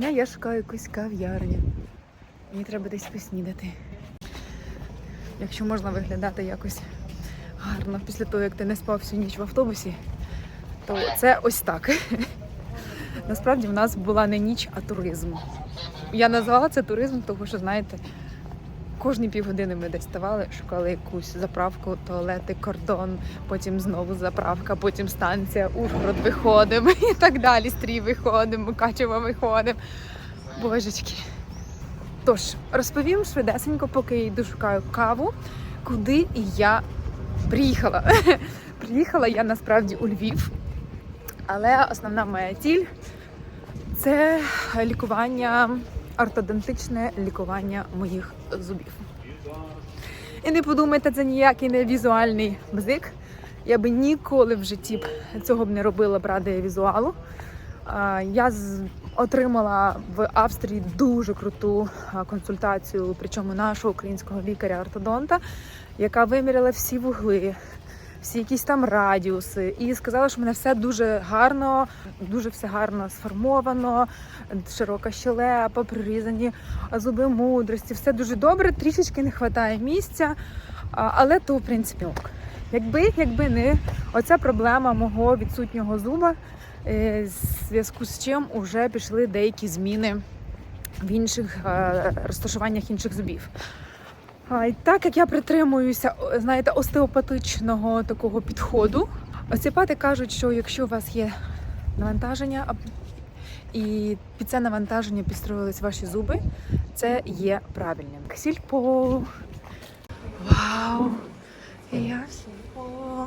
Кав'ярня, я шукаю якусь кав'ярню. Мені треба десь поснідати. Якщо можна виглядати якось гарно після того, як ти не спав всю ніч в автобусі, то це ось так. Насправді в нас була не ніч, а туризм. Я назвала це туризм, тому що, знаєте, кожні півгодини ми десь ставали, шукали якусь заправку, туалети, кордон, потім знову заправка, потім станція, Ужгород виходимо і так далі. Стрій виходимо, Мукачево виходимо. Божечки. Тож, розповім швидесенько, поки я йду шукаю каву, куди я приїхала. Приїхала я насправді у Львів, але основна моя ціль це лікування, ортодонтичне лікування моїх зубів. І не подумайте, це ніякий не візуальний бзик. Я би ніколи в житті б цього б не робила б ради візуалу. Я отримала в Австрії дуже круту консультацію, причому нашого українського лікаря-ортодонта, яка виміряла всі вугли, всі якісь там радіуси, і сказала, що в мене все дуже гарно, дуже все гарно сформовано, широка щелепа, прорізані зуби мудрості, все дуже добре, трішечки не вистачає місця, але то в принципі ок. Якби, якби не оця проблема мого відсутнього зуба, е, зв'язку з чим вже пішли деякі зміни в інших е, розташуваннях інших зубів. А, і так як я притримуюся, знаєте, остеопатичного такого підходу, остеопати кажуть, що якщо у вас є навантаження і під це навантаження підстроїлись ваші зуби, це є правильним. Сільпо. Вау! Я сільпо.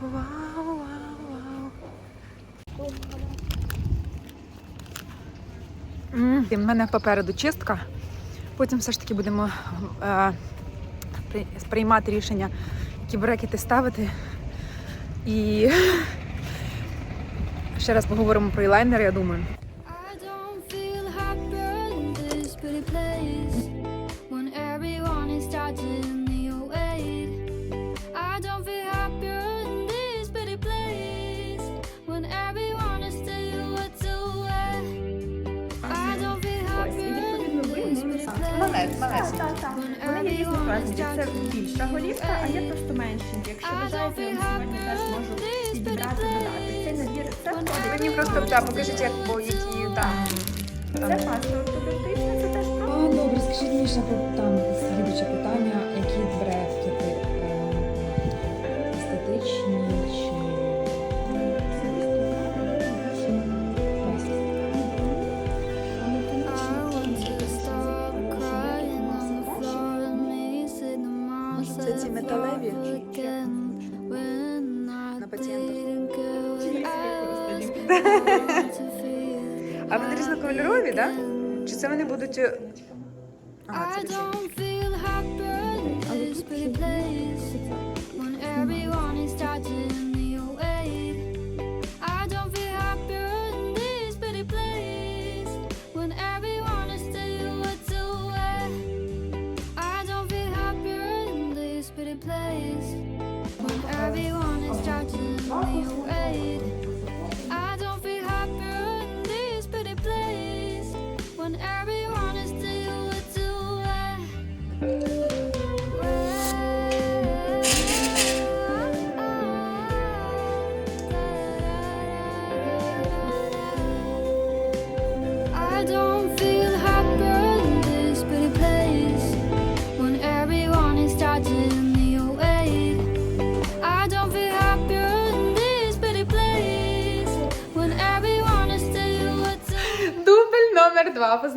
Вау, вау, вау. У мене попереду чистка. Потім все ж таки будемо е, приймати рішення, які брекети ставити. І ще раз поговоримо про елайнер, я думаю. Place є everyone is Це більша голівка, а є просто меншенькі. Якщо бажаєте, я сьогодні теж можу підібрати додати. Цей набір рецептів. Мені просто да, покажіть, як по які там. Це паста ортодонтична, це теж про А, добре, скажіть мені ще про- там слідуче питання, А так? Да? Чи це вони будуть. е, А, це номер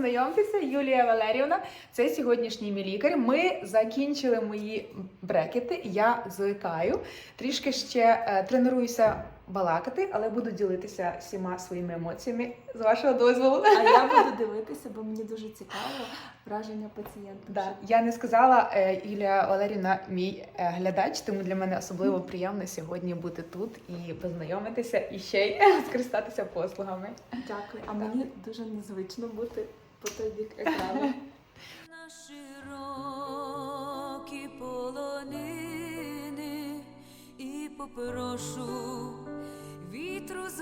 два. Юлія Валерівна. Це сьогоднішній мій лікар. Ми закінчили мої брекети. Я звикаю. Трішки ще е, тренуюся балакати, але буду ділитися всіма своїми емоціями з вашого дозволу. А я буду дивитися, бо мені дуже цікаво враження пацієнта. Да. Я не сказала, е, Юлія Валерівна, мій е, глядач, тому для мене особливо приємно сьогодні бути тут і познайомитися і ще й скористатися послугами. Дякую. А мені дуже незвично бути по той бік екрану. На широкі полонини і попрошу вітру з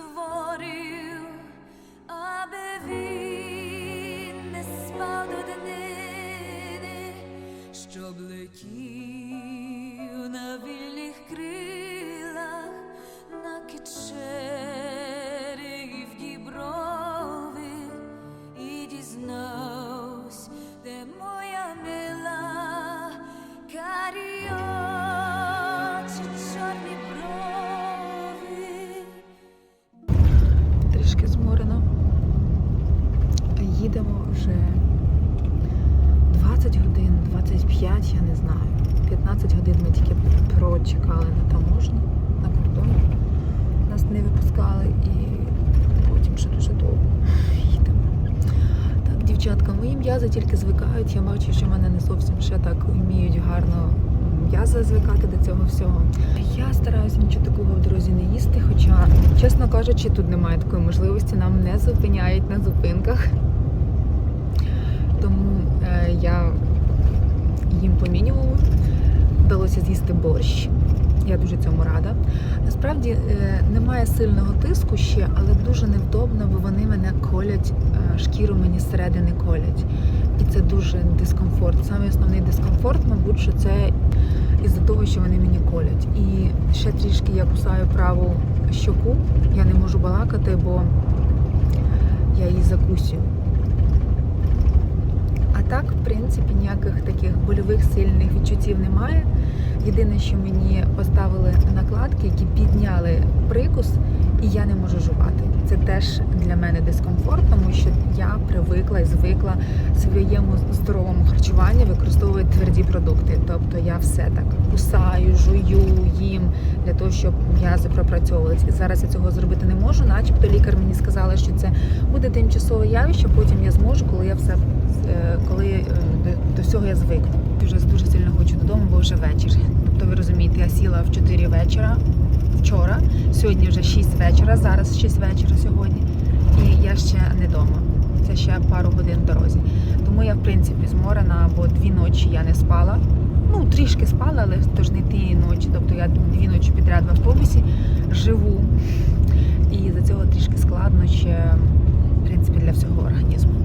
прочекали на таможню, на кордоні. Нас не випускали і потім ще дуже довго їдемо. Так, дівчатка, мої м'язи тільки звикають. Я бачу, що в мене не зовсім ще так вміють гарно м'язи звикати до цього всього. Я стараюся нічого такого в дорозі не їсти, хоча, чесно кажучи, тут немає такої можливості, нам не зупиняють на зупинках. Тому е, я їм по мінімуму. Вдалося з'їсти борщ. Я дуже цьому рада. Насправді е, немає сильного тиску ще, але дуже невдобно, бо вони мене колять, е, шкіру мені зсередини колять. І це дуже дискомфорт. Саме основний дискомфорт, мабуть, що це із-за того, що вони мені колять. І ще трішки я кусаю праву щоку, я не можу балакати, бо я її закусю. А так, в принципі, ніяких таких больових сильних відчуттів немає. Єдине, що мені поставили накладки, які підняли прикус, і я не можу жувати. Це теж для мене дискомфорт, тому що я привикла і звикла своєму здоровому харчуванні використовувати тверді продукти. Тобто я все так кусаю, жую, їм для того, щоб м'язи пропрацьовувалися. І зараз я цього зробити не можу, начебто лікар мені сказала, що це буде тимчасове явище, потім я зможу, коли я все е, коли е, до, всього я звикну. Вже дуже сильно хочу додому, бо вже вечір. Тобто ви розумієте, я сіла в 4 вечора вчора, сьогодні вже 6 вечора, зараз 6 вечора сьогодні, і я ще не вдома. Це ще пару годин в дорозі. Тому я в принципі зморена, бо дві ночі я не спала. Ну, трішки спала, але то ж не ті ночі. Тобто я дві ночі підряд в автобусі живу. І за цього трішки складно ще, в принципі, для всього організму.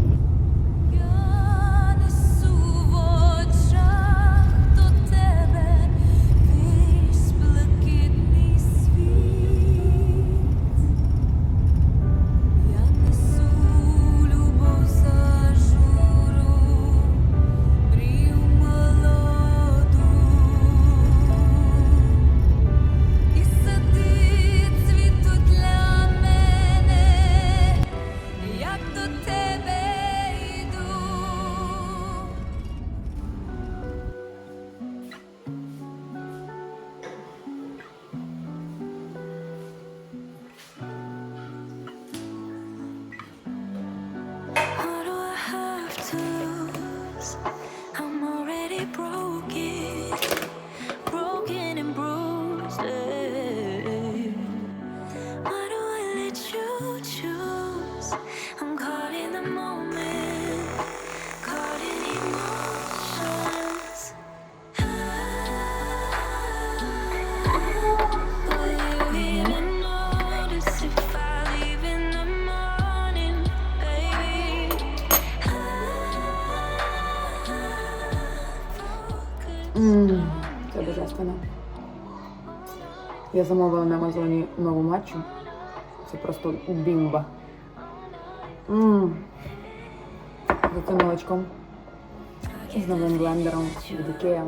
Це божественно. Я замовила на Амазоні нову матчу. Це просто бімба. Мм. За цим молочком. З новим блендером від Ікея.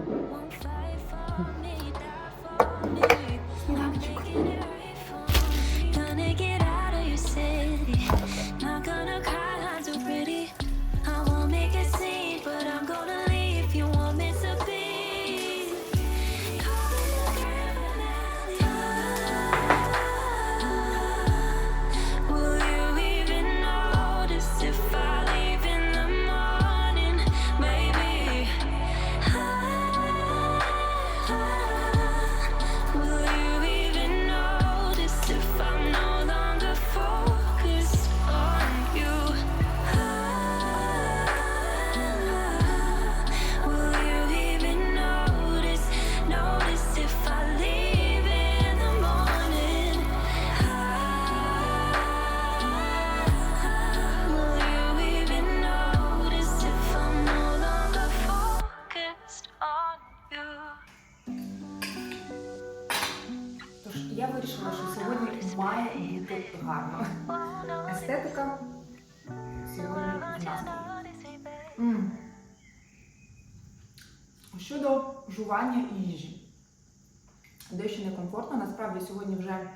Некомфортно. Насправді сьогодні вже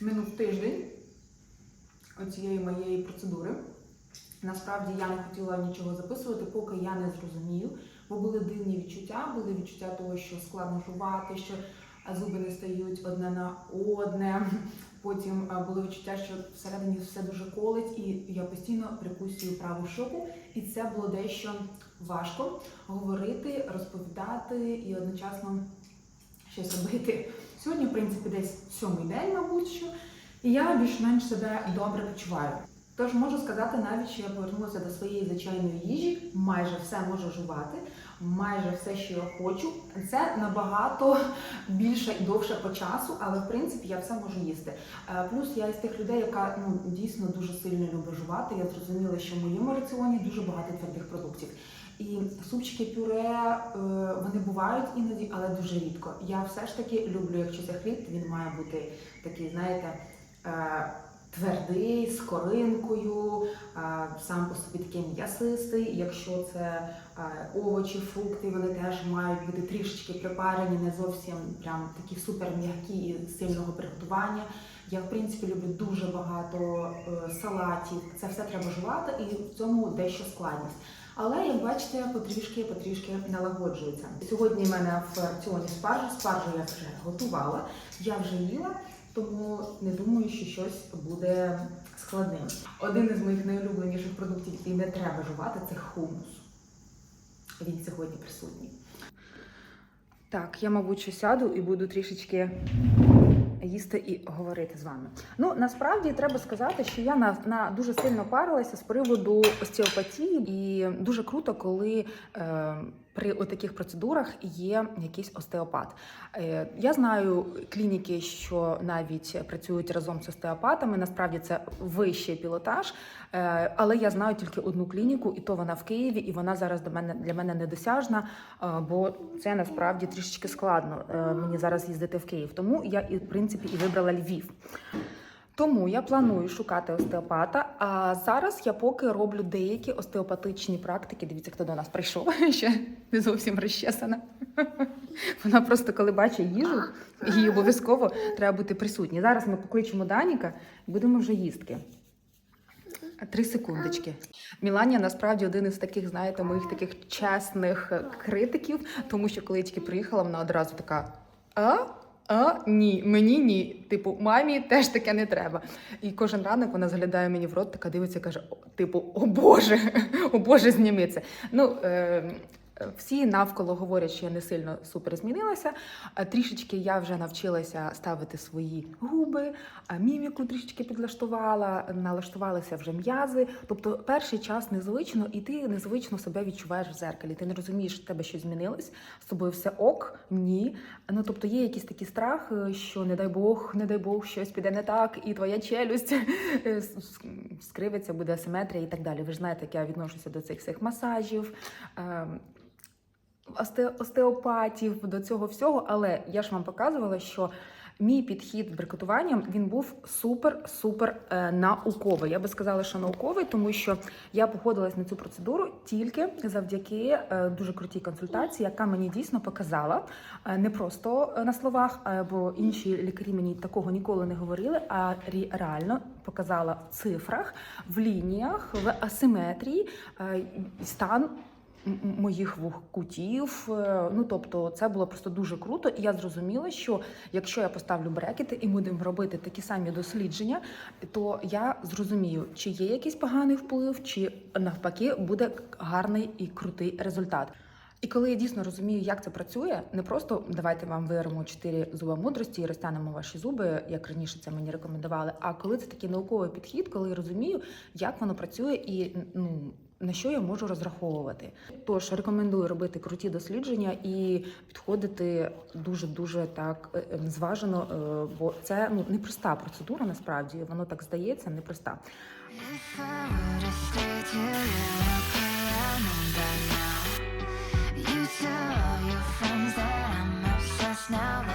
минув тиждень оцієї моєї процедури. Насправді я не хотіла нічого записувати, поки я не зрозумію, бо були дивні відчуття, були відчуття того, що складно жувати, що зуби не стають одне на одне. Потім а, було відчуття, що всередині все дуже колить, і я постійно прикусую праву щоку. І це було дещо важко говорити, розповідати і одночасно щось робити. Сьогодні, в принципі, десь сьомий день, мабуть, що, і я більш-менш себе добре почуваю. Тож можу сказати навіть, що я повернулася до своєї звичайної їжі, майже все можу жувати, майже все, що я хочу. Це набагато більше і довше по часу, але в принципі я все можу їсти. Е, Плюс я із тих людей, яка ну дійсно дуже сильно любить жувати. Я зрозуміла, що в моєму раціоні дуже багато твердих продуктів. І супчики пюре е, вони бувають іноді, але дуже рідко. Я все ж таки люблю, якщо це хліб, він має бути такий, знаєте. е, Твердий, з коринкою, е, сам по собі такий м'ясистий. Якщо це овочі, фрукти, вони теж мають бути трішечки припарені, не зовсім прям такі супер м'які і сильного приготування. Я в принципі люблю дуже багато салатів. Це все треба жувати, і в цьому дещо складність. Але як бачите, потрішки потрішки налагоджується. Сьогодні в мене в раціоні спаржа. Спаржу я вже готувала, я вже їла, тому не думаю, що щось буде складним. Один із моїх найулюбленіших продуктів, який не треба жувати, це хумус. Він сьогодні присутній. Так, я, мабуть, що сяду і буду трішечки їсти і говорити з вами. Ну насправді треба сказати, що я на, на дуже сильно парилася з приводу остеопатії, і дуже круто, коли е, при таких процедурах є якийсь остеопат. Е, я знаю клініки, що навіть працюють разом з остеопатами. Насправді це вищий пілотаж, е, але я знаю тільки одну клініку, і то вона в Києві, і вона зараз до мене для мене недосяжна, е, бо це насправді трішечки складно мені зараз їздити в Київ. Тому я і в принципі і вибрала Львів. Тому я планую шукати остеопата. А зараз я поки роблю деякі остеопатичні практики. Дивіться, хто до нас прийшов, ще не зовсім розчесана. Вона просто коли бачить їжу, їй обов'язково треба бути присутній. Зараз ми покличемо Даніка і будемо вже їстки. Три секундочки. Міланія насправді один із таких, знаєте, моїх таких чесних критиків, тому що коли я тільки приїхала, вона одразу така: а? А ні, мені ні. Типу, мамі теж таке не треба. І кожен ранок вона заглядає мені в рот, така дивиться, і каже: типу, о Боже, о Боже, зніми це. Ну, е, всі навколо говорять, що я не сильно супер змінилася. Е, Трішечки я вже навчилася ставити свої губи, міміку трішечки підлаштувала, налаштувалися вже м'язи. Тобто перший час незвично, і ти незвично себе відчуваєш в зеркалі. Ти не розумієш, що в тебе щось змінилось, з тобою все ок, ні. Ну тобто є якийсь такий страх, е, що не дай Бог, не дай Бог, щось піде не так, і твоя челюсть е, скривиться, буде асиметрія і так далі. Ви ж знаєте, як я відношуся до цих всіх масажів. Осте- остеопатів, до цього всього, але я ж вам показувала, що мій підхід з брикотуванням він був супер-супер е, науковий. Я би сказала, що науковий, тому що я погодилась на цю процедуру тільки завдяки е, дуже крутій консультації, яка мені дійсно показала е, не просто на словах, бо інші лікарі мені такого ніколи не говорили, а реально показала в цифрах, в лініях, в асиметрії стан моїх кутів. Е, Ну тобто, це було просто дуже круто. І я зрозуміла, що якщо я поставлю брекети і будемо робити такі самі дослідження, то я зрозумію, чи є якийсь поганий вплив, чи навпаки буде гарний і крутий результат. І коли я дійсно розумію, як це працює, не просто давайте вам виримо чотири зуба мудрості і розтягнемо ваші зуби, як раніше це мені рекомендували. А коли це такий науковий підхід, коли я розумію, як воно працює і ну. На що я можу розраховувати? Тож рекомендую робити круті дослідження і підходити дуже дуже так е, е, зважено, е, бо це ну непроста процедура. Насправді воно так здається, непроста. If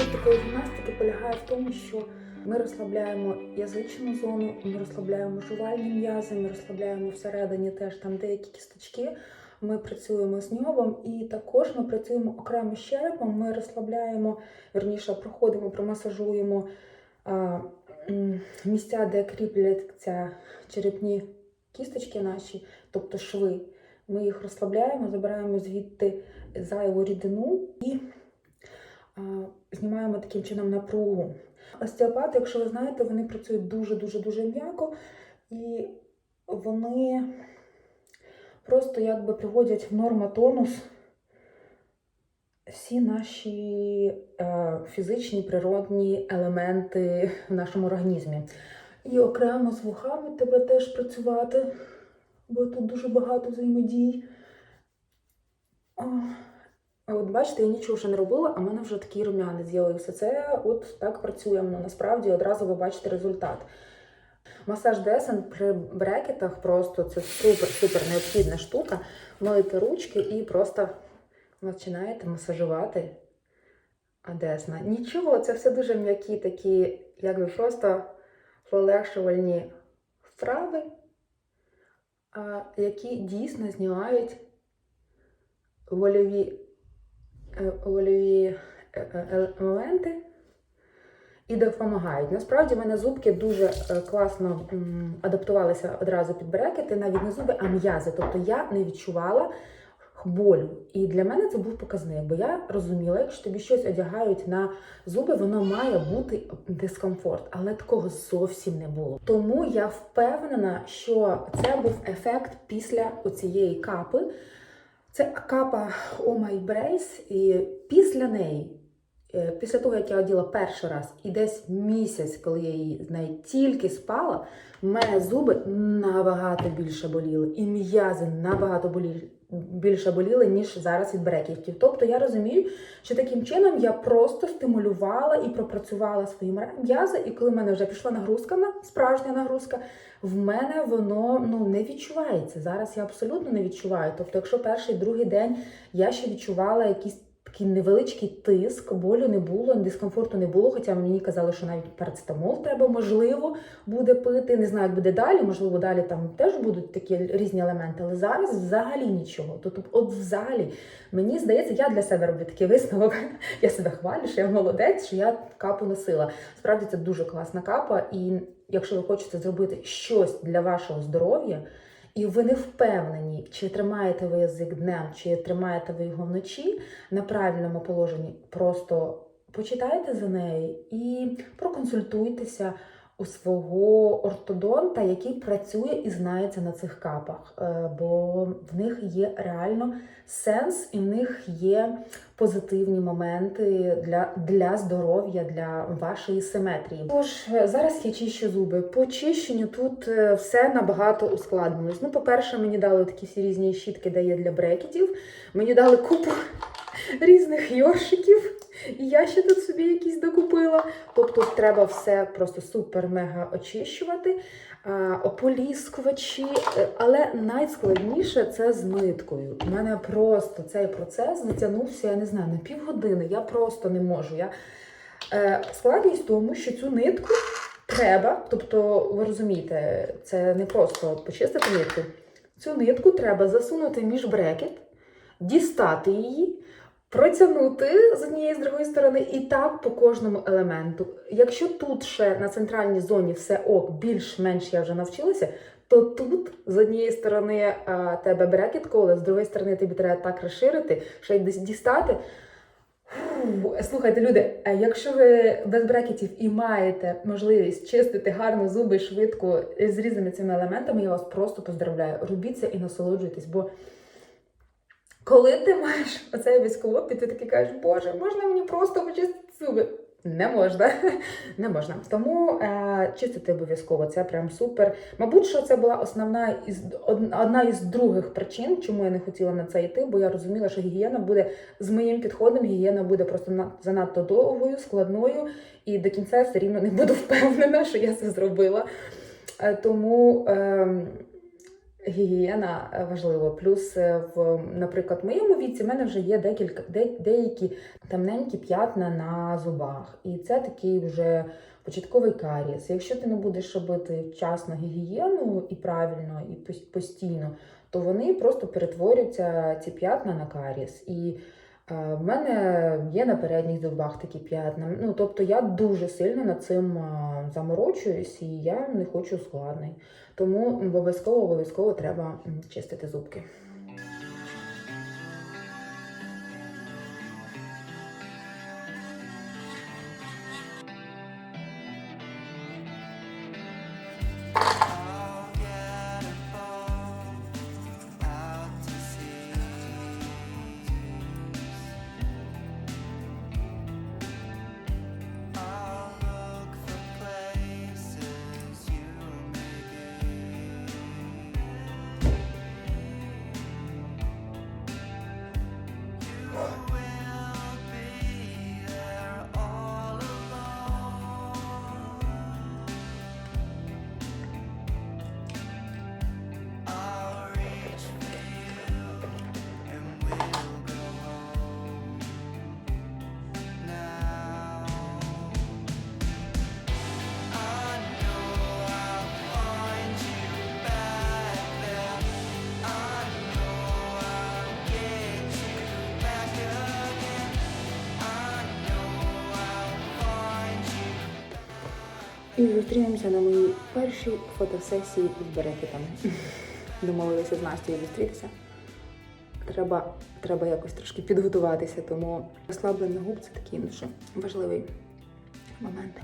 Суть такої гімнастики полягає в тому, що ми розслабляємо язичну зону, ми розслабляємо жувальні м'язи, ми розслабляємо всередині теж там деякі кісточки. Ми працюємо з ньобом і також ми працюємо окремо з черепом. Ми розслабляємо, верніше, проходимо, промасажуємо а, місця, де кріпляться черепні кісточки наші, тобто шви. Ми їх розслабляємо, забираємо звідти зайву рідину і знімаємо таким чином напругу. Остеопати, якщо ви знаєте, вони працюють дуже-дуже дуже м'яко і вони просто якби приводять в нормотонус всі наші е, фізичні природні елементи в нашому організмі. І окремо з вухами треба теж працювати, бо тут дуже багато взаємодій. От бачите, я нічого ще не робила, а в мене вже такий рум'янець з'явився. Це от так працюємо. Насправді одразу ви бачите результат. Масаж десен при брекетах просто це супер-супер необхідна штука. Моєте ручки і просто починаєте масажувати десна. Нічого, це все дуже м'які такі, якби просто полегшувальні вправи, які дійсно знімають вольові е, вольові е, е, моменти і допомагають. Насправді в мене зубки дуже е, класно адаптувалися одразу під брекети, навіть не зуби, а м'язи. Тобто я не відчувала болю. І для мене це був показник, бо я розуміла, якщо тобі щось одягають на зуби, воно має бути дискомфорт, але такого зовсім не було. Тому я впевнена, що це був ефект після оцієї капи. Це капа Омай Брейс, і після неї, е, після того, як я оділа перший раз, і десь місяць, коли я її з неї тільки спала, в мене зуби набагато більше боліли, і м'язи набагато боліли. Більше боліли, ніж зараз від брекетів. Тобто я розумію, що таким чином я просто стимулювала і пропрацювала свої м'язи, і коли в мене вже пішла нагрузка, на справжня нагрузка, в мене воно ну не відчувається. Зараз я абсолютно не відчуваю. Тобто, якщо перший другий день я ще відчувала якийсь такий невеличкий тиск, болю не було, дискомфорту не було. Хоча мені казали, що навіть парацетамол треба, можливо, буде пити. Не знаю, як буде далі. Можливо, далі там теж будуть такі різні елементи, але зараз взагалі нічого. Тобто, от взагалі, мені здається, я для себе роблю такий висновок. Я себе хвалю, що я молодець, що я капу носила. Справді це дуже класна капа, і якщо ви хочете зробити щось для вашого здоров'я, і ви не впевнені, чи тримаєте ви язик днем, чи тримаєте ви його вночі на правильному положенні, просто почитайте за неї і проконсультуйтеся у свого ортодонта, який працює і знається на цих капах, Е, бо в них є реально сенс, і в них є позитивні моменти для, для здоров'я, для вашої симетрії. Тож е, зараз я чищу зуби. По чищенню тут е, все набагато ускладнилось. Ну, по-перше, мені дали такі всі різні щітки, де є для брекетів. Мені дали купу різних йоршиків. І я ще тут собі якісь докупила. Тобто треба все просто супер-мега очищувати, ополіскувачі. Е, Але найскладніше це з ниткою. У мене просто цей процес затягнувся, я не знаю, на півгодини. Я просто не можу. Я... Е, складність в тому, що цю нитку треба, тобто, ви розумієте, це не просто почистити нитку. Цю нитку треба засунути між брекет, дістати її, протягнути з однієї з другої сторони, і так по кожному елементу. Якщо тут ще на центральній зоні все ок, більш-менш я вже навчилася, то тут з однієї сторони а, тебе брекет коле, з другої сторони тобі треба так розширити, що й десь дістати. Слухайте, люди, якщо ви без брекетів і маєте можливість чистити гарно зуби швидко з різними цими елементами, я вас просто поздравляю. Робіть це і насолоджуйтесь, бо коли ти маєш оцей весь клопіт, ти такий кажеш, боже, можна мені просто почистити зуби? Не можна, не можна. Тому е, чистити обов'язково це прям супер. Мабуть, що це була основна із одна із других причин, чому я не хотіла на це йти, бо я розуміла, що гігієна буде з моїм підходом, гігієна буде просто на- занадто довгою, складною, і до кінця все рівно не буду впевнена, що я це зробила. Е, Тому ем, гігієна е, важлива. Плюс, е, в, наприклад, в моєму віці в мене вже є декілька де, деякі темненькі п'ятна на зубах. І це такий вже початковий карієс. Якщо ти не будеш робити вчасно гігієну і правильно, і постійно, то вони просто перетворюються ці п'ятна на карієс. І в мене є на передніх зубах такі п'ятна. Ну, тобто я дуже сильно над цим заморочуюсь, і я не хочу складний. Тому обов'язково обов'язково треба чистити зубки. І зустрінемося на моїй першій фотосесії з берекетами. Домовилися з Настю зустрітися. Треба, треба якось трошки підготуватися, тому розслаблення губ це такий дуже важливий момент.